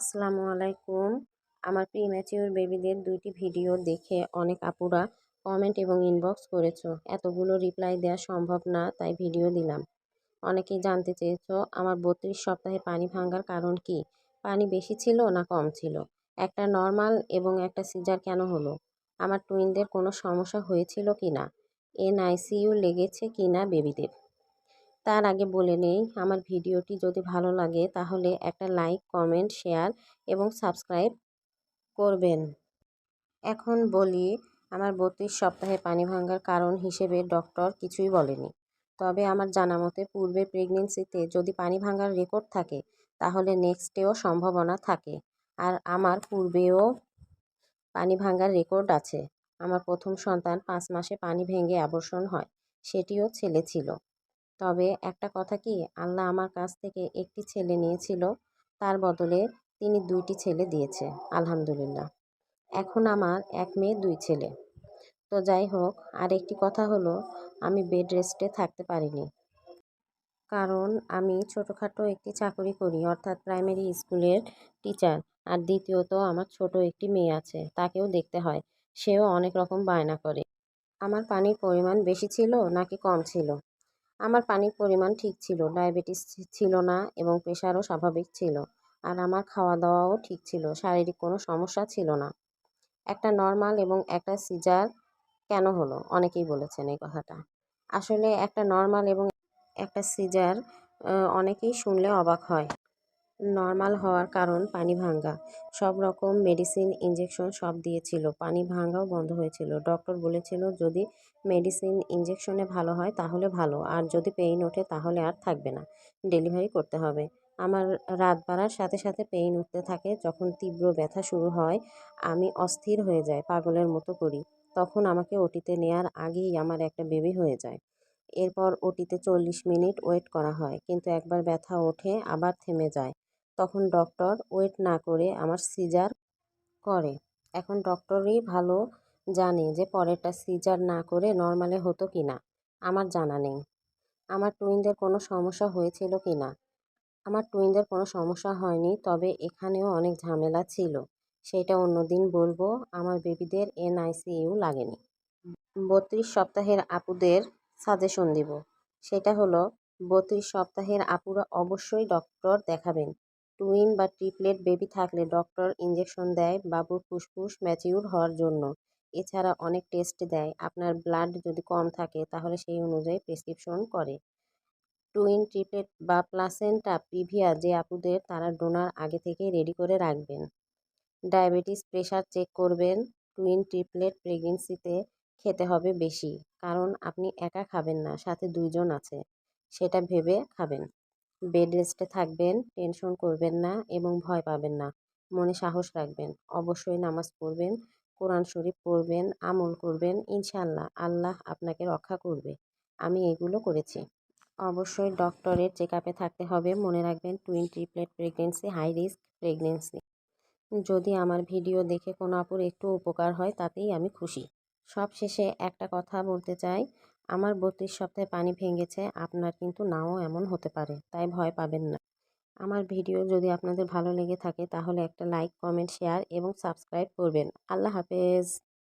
আসসালামু আলাইকুম। আমার প্রিম্যাচিওর বেবিদের দুইটি ভিডিও দেখে অনেক আপুরা কমেন্ট এবং ইনবক্স করেছ। এতগুলো রিপ্লাই দেওয়া সম্ভব না, তাই ভিডিও দিলাম। অনেকেই জানতে চেয়েছো, আমার বত্রিশ সপ্তাহে পানি ভাঙার কারণ কি? পানি বেশি ছিল না কম ছিল? একটা নর্মাল এবং একটা সিজার কেন হলো? আমার টুইনদের কোনো সমস্যা হয়েছিল কি না এনআইসিইউ লেগেছে কি না বেবিদের? তার আগে বলে নেই, আমার ভিডিওটি যদি ভালো লাগে তাহলে একটা লাইক, কমেন্ট, শেয়ার এবং সাবস্ক্রাইব করবেন। এখন বলি, আমার বত্রিশ সপ্তাহে পানি ভাঙার কারণ হিসেবে ডক্টর কিছুই বলেনি। তবে আমার জানা মতে পূর্বে প্রেগনেন্সিতে যদি পানি ভাঙার রেকর্ড থাকে, তাহলে নেক্সটেও সম্ভাবনা থাকে। আর আমার পূর্বেও পানি ভাঙার রেকর্ড আছে। আমার প্রথম সন্তান পাঁচ মাসে পানি ভেঙে আবর্ষণ হয়, সেটিও ছেলে ছিল। তবে একটা কথা কি? আল্লাহ আমার কাছ থেকে একটি ছেলে নিয়েছিল, তার বদলে তিনি দুইটি ছেলে দিয়েছে, আলহামদুলিল্লাহ। এখন আমার এক মেয়ে, দুই ছেলে। তো যাই হোক আর একটি কথা হলো, আমি বেড রেস্টে থাকতে পারিনি। কারণ আমি ছোটোখাটো একটি চাকরি করি, অর্থাৎ প্রাইমারি স্কুলের টিচার আর দ্বিতীয়ত আমার ছোট একটি মেয়ে আছে, তাকেও দেখতে হয়। সেও অনেক রকম বায়না করে। আমার পানির পরিমাণ বেশি ছিল নাকি কম ছিল? আমার পানির পরিমাণ ঠিক ছিল, ডায়াবেটিস ছিল না এবং প্রেশারও স্বাভাবিক ছিল আর আমার খাওয়া দাওয়াও ঠিক ছিল, শারীরিক কোনো সমস্যা ছিল না। একটা নর্মাল এবং একটা সিজার কেন হলো? অনেকেই বলেছেন এই কথাটা। আসলে একটা নর্মাল এবং একটা সিজার অনেকেই শুনলে অবাক হয়। নর্মাল হওয়ার কারণ পানি ভাঙ্গা। সব রকম মেডিসিন ইঞ্জেকশন সব দিয়েছিল। পানি ভাঙ্গাও বন্ধ হয়েছিল। ডক্টর বলেছিল, যদি মেডিসিন ইঞ্জেকশনে ভালো হয়, তাহলে ভালো। আর যদি পেইন ওঠে, তাহলে আর থাকবে না। ডেলিভারি করতে হবে। আমার রাত বাড়ার সাথে সাথে পেইন উঠতে থাকে। যখন তীব্র ব্যথা শুরু হয়, আমি অস্থির হয়ে যাই, পাগলের মতো করি। তখন আমাকে ওটিতে নেয়ার আগেই আমার একটা বেবি হয়ে যায়। এরপর ওটিতে চল্লিশ মিনিট ওয়েট করা হয়। কিন্তু একবার ব্যথা ওঠে, আবার থেমে যায়। তখন ডক্টর ওয়েট না করে আমার সিজার করে। এখন ডক্টরই ভালো জানে যে পরেরটা সিজার না করে নর্মালে হতো কি না। আমার জানা নেই। আমার টুইনদের কোনো সমস্যা হয়েছিল কি না? আমার টুইনদের কোনো সমস্যা হয়নি, তবে এখানেও অনেক ঝামেলা ছিল। সেটা অন্যদিন বলব, আমার বেবিদের এনআইসিইউ লাগেনি। বত্রিশ সপ্তাহের আপুদের সাজেশন দিব। সেটা হলো, বত্রিশ সপ্তাহের আপুরা অবশ্যই ডক্টর দেখাবেন। টুইন বা ট্রিপলেট বেবি থাকলে ডক্টর ইঞ্জেকশন দেয় বাবুর ফুসফুস ম্যাচিউর হওয়ার জন্য। এছাড়া অনেক টেস্ট দেয়। আপনার ব্লাড যদি কম থাকে, তাহলে সেই অনুযায়ী প্রেসক্রিপশন করে। টুইন, ট্রিপলেট বা প্লাসেন্টা প্রিভিয়া যে আপুদের, তারা ডোনার আগে থেকে রেডি করে রাখবেন। ডায়াবেটিস প্রেশার চেক করবেন। টুইন, ট্রিপলেট প্রেগনেন্সিতে খেতে হবে বেশি, কারণ আপনি একা খাবেন না, সাথে দুইজন আছে। সেটা ভেবে খাবেন। বেড রেস্টে থাকবেন টেনশন করবেন না এবং ভয় পাবেন না। মনে সাহস রাখবেন। অবশ্যই নামাজ পড়বেন, কোরআন শরীফ পড়বেন, আমল করবেন ইনশাল্লাহ আল্লাহ আপনাকে রক্ষা করবে। আমি এগুলো করেছি। অবশ্যই ডক্টরের চেক আপে থাকতে হবে। মনে রাখবেন twin triplet pregnancy high risk pregnancy যদি আমার ভিডিও দেখে কোনো আপুর একটু উপকার হয়, তাতেই আমি খুশি। সব শেষে একটা কথা বলতে চাই। আমার বত্রিশ সপ্তাহে পানি ভেঙেছে, আপনার কিন্তু নাও এমন হতে পারে, তাই ভয় পাবেন না। আমার ভিডিও যদি আপনাদের ভালো লেগে থাকে, তাহলে একটা লাইক, কমেন্ট, শেয়ার এবং সাবস্ক্রাইব করবেন। আল্লাহ হাফেজ।